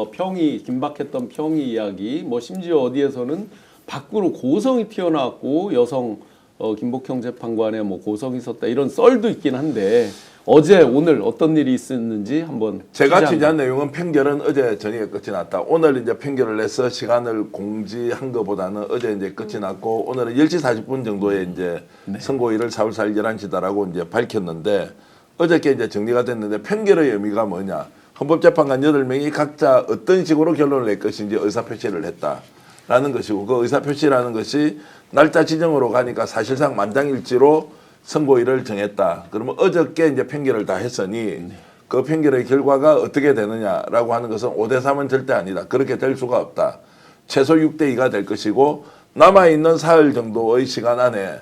어, 평이 긴박했던 평이 이야기 뭐 심지어 어디에서는 밖으로 고성이 튀어나왔고 여성 어, 김복형 재판관에 뭐 고성이 있었다 이런 썰도 있긴 한데 어제 오늘 어떤 일이 있었는지 한번 제가 취재한 내용은 판결은 어제 저녁에 끝이 났다. 오늘 이제 판결을 내서 시간을 공지한 것보다는 어제 이제 끝이 났고 오늘은 10시 40분 정도에 이제 선고일을 4월 4일 11시다라고 이제 밝혔는데 어저께 이제 정리가 됐는데 판결의 의미가 뭐냐. 헌법재판관 8명이 각자 어떤 식으로 결론을 낼 것인지 의사표시를 했다라는 것이고 그 의사표시라는 것이 날짜 지정으로 가니까 사실상 만장일치로 선고일을 정했다. 그러면 어저께 이제 판결을 다 했으니 그 판결의 결과가 어떻게 되느냐라고 하는 것은 5대 3은 절대 아니다. 그렇게 될 수가 없다. 최소 6대 2가 될 것이고 남아 있는 사흘 정도의 시간 안에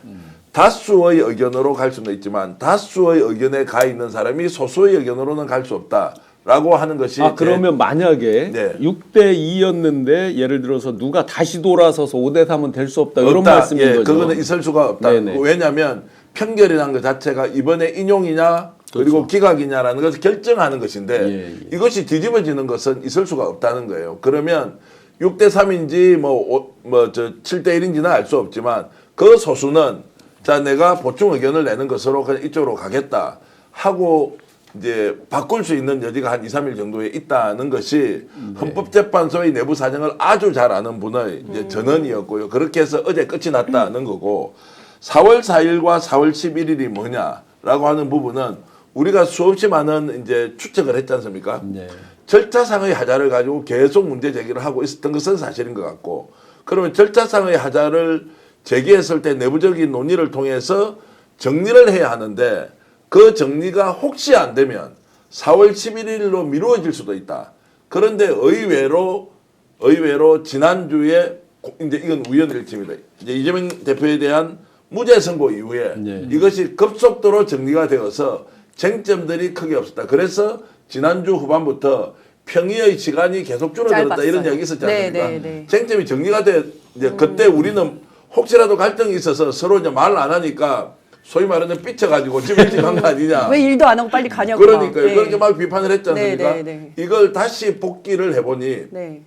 다수의 의견으로 갈 수는 있지만 다수의 의견에 가 있는 사람이 소수의 의견으로는 갈 수 없다 라고 하는 것이 아 그러면 만약에 네. 6대 2였는데 예를 들어서 누가 다시 돌아서서 5대 3은 될 수 없다 이런 없다. 말씀인 예, 거죠. 그거는 있을 수가 없다. 네네. 왜냐하면 판결이라는 것 자체가 이번에 인용이냐 그리고 기각이냐라는 것을 결정하는 것인데 그렇죠. 예, 예. 이것이 뒤집어지는 것은 있을 수가 없다는 거예요. 그러면 6대 3인지 뭐 뭐 저 7대 1인지는 알 수 없지만 그 소수는 자 내가 보충 의견을 내는 것으로 그냥 이쪽으로 가겠다 하고 이제 바꿀 수 있는 여지가 한 2, 3일 정도에 있다는 것이 헌법재판소의 내부 사정을 아주 잘 아는 분의 이제 전언이었고요. 그렇게 해서 어제 끝이 났다는 거고 4월 4일과 4월 11일이 뭐냐라고 하는 부분은 우리가 수없이 많은 이제 추측을 했지 않습니까? 네. 절차상의 하자를 가지고 계속 문제 제기를 하고 있었던 것은 사실인 것 같고 그러면 절차상의 하자를 제기했을 때 내부적인 논의를 통해서 정리를 해야 하는데 그 정리가 혹시 안 되면 4월 11일로 미루어질 수도 있다. 그런데 의외로 의외로 지난주에 고- 이제 이건 우연일치입니다. 이제 이재명 대표에 대한 무죄 선고 이후에 네. 이것이 급속도로 정리가 되어서 쟁점들이 크게 없었다. 그래서 지난주 후반부터 평의의 시간이 계속 줄어들었다 짧았어요. 이런 이야기 있었지 네, 않습니까? 네, 네. 쟁점이 정리가 돼 이제 그때 우리는 혹시라도 갈등이 있어서 서로 이제 말안 하니까 소위 말하는 삐쳐가지고 집에 일찍 간 거 아니냐. 왜 일도 안 하고 빨리 가냐고. 그러니까요. 막. 네. 그렇게 막 비판을 했지 네, 않습니까? 네, 네. 이걸 다시 복귀를 해보니 네.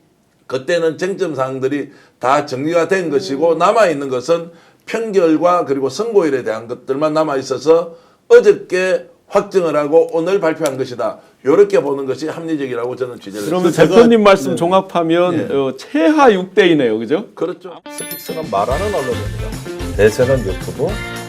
그때는 쟁점 사항들이 다 정리가 된 것이고 남아 있는 것은 편결과 그리고 선고일에 대한 것들만 남아 있어서 어저께 확정을 하고 오늘 발표한 것이다. 이렇게 보는 것이 합리적이라고 저는 취재를 그러면 했습니다. 대표님 말씀 종합하면 네. 어, 최하 6대이네요, 그죠? 그렇죠. 스픽스는 말하는 언론입니다. 대세는 유튜브,